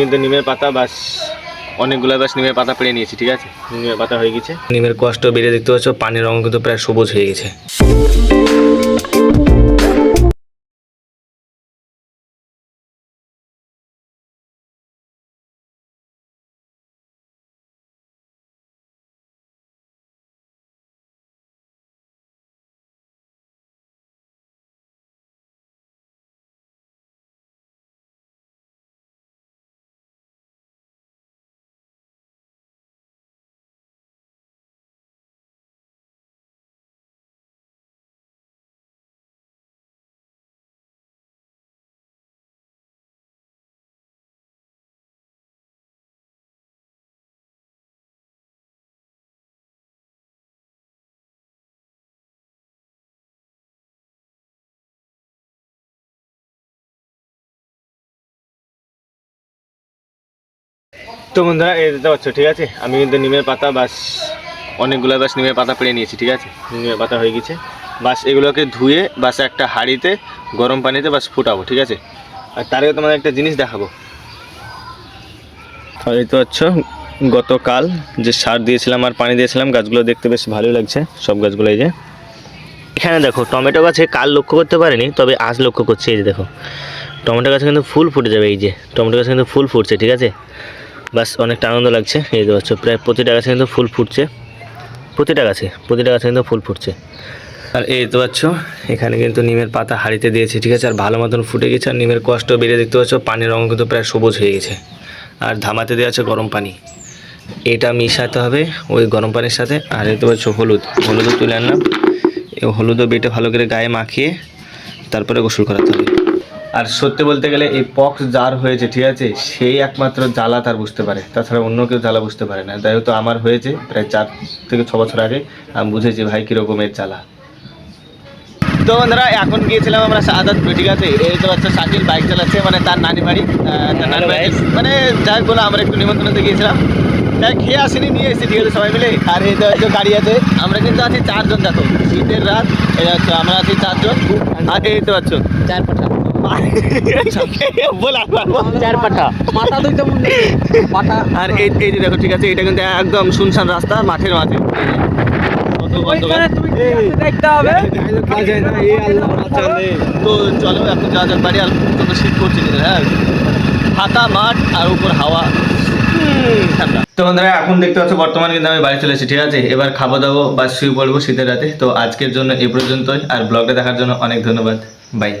কিন্তু নিমের পাতা, বাস অনেকগুলো বাস নিমের পাতা পেড়ে নিয়েছি, ঠিক আছে? নিমের পাতা হয়ে গেছে। নিমের কষ্ট বেড়ে দেখতে পাচ্ছ, পানির রঙ কিন্তু প্রায় সবুজ হয়ে গেছে। তো বন্ধুরা, এই দেখতে পাচ্ছ, ঠিক আছে? আমি কিন্তু নিমের পাতা, বাস, অনেকগুলো, বাস নিমের পাতা পেড়ে নিয়েছি, ঠিক আছে? নিমের পাতা হয়ে গেছে। বাস এগুলোকে ধুয়ে, বাস একটা হাঁড়িতে, গরম পানিতে বাস ফুটাবো, ঠিক আছে? আর তার আগে তোমাদের একটা জিনিস দেখাবো। তো পাচ্ছ গতকাল যে সার দিয়েছিলাম আর পানি দিয়েছিলাম, গাছগুলো দেখতে বেশ ভালোই লাগছে, সব গাছগুলো এই যে। এখানে দেখো, টমেটো গাছে কাল লক্ষ্য করতে পারিনি, তবে আজ লক্ষ্য করছি, এই যে দেখো। টমেটো গাছে কিন্তু ফুল ফুটে যাবে, এই যে। টমেটো গাছে কিন্তু ফুল ফুটছে, ঠিক আছে? বাস অনেকটা আনন্দ লাগছে। এই যে পাচ্ছ, প্রায় প্রতিটা গাছে কিন্তু ফুল ফুটছে। প্রতিটা গাছে প্রতিটা গাছে কিন্তু ফুল ফুটছে। আর এই তো পাচ্ছ, এখানে কিন্তু নিমের পাতা হাঁড়িতে দিয়েছে, ঠিক আছে? আর ভালো মতন ফুটে গেছে, আর নিমের কষ্ট বেড়ে দেখতে পাচ্ছ, পানির রঙ কিন্তু প্রায় সবুজ হয়ে গেছে। আর ধামাতে দেওয়া আছে গরম পানি। এটা মিশাতে হবে ওই গরম পানির সাথে। আর এই তো পাচ্ছ, হলুদ। হলুদও তুলে আনলাম। হলুদও বেটে ভালো করে গায়ে মাখিয়ে তারপরে গোসল করাতে হবে। আর সত্যি বলতে গেলে এই পক্স যার হয়েছে ঠিক আছে সেই একমাত্র জ্বালা তার বুঝতে পারে। তাছাড়া অন্য কেউ জ্বালা বুঝতে পারে না। তাই তো আমার হয়েছে প্রায় চার থেকে ছ বছর আগে আমি বুঝেছি ভাই কীরকমের জ্বালা। তো বন্ধুরা এখন গিয়েছিলাম আমরা সাদাতপুর ঠিক আছে? এই তো হচ্ছে শাকিল বাইক চালাচ্ছে মানে তার নানি বাড়ি। তার নানি বাড়ি মানে যাই বলে আমরা একটু নিমন্ত্রণতে গিয়েছিলাম। তাই খেয়ে আসিনি নিয়ে এসেছি ঠিক আছে সবাই মিলে। আর এই তো গাড়ি আছে আমরা কিন্তু আছি চারজন দেখো। শীতের রাত এই হচ্ছে আমরা আছি চারজন। আর এই তো হচ্ছে চার পাঠা। চার পাঠা মাথা দুই তো আর এই এই যে দেখো ঠিক আছে এটা কিন্তু একদম শুনশান রাস্তা মাঠের মাঝে। তো চলো এখন যাওয়া যাক বাড়ি আর যত শীত করছে হ্যাঁ? ফাঁকা মাঠ আর উপর হাওয়া। তো বন্ধুরা এখন দেখতে পাচ্ছ বর্তমানে কিন্তু আমি বাড়ি চলে এসেছি ঠিক আছে? এবার খাব দাবো বা শুয়ে পড়ব শীতের রাতে। তো আজকের জন্য এই পর্যন্তই আর ব্লগটা দেখার জন্য অনেক ধন্যবাদ। বাই।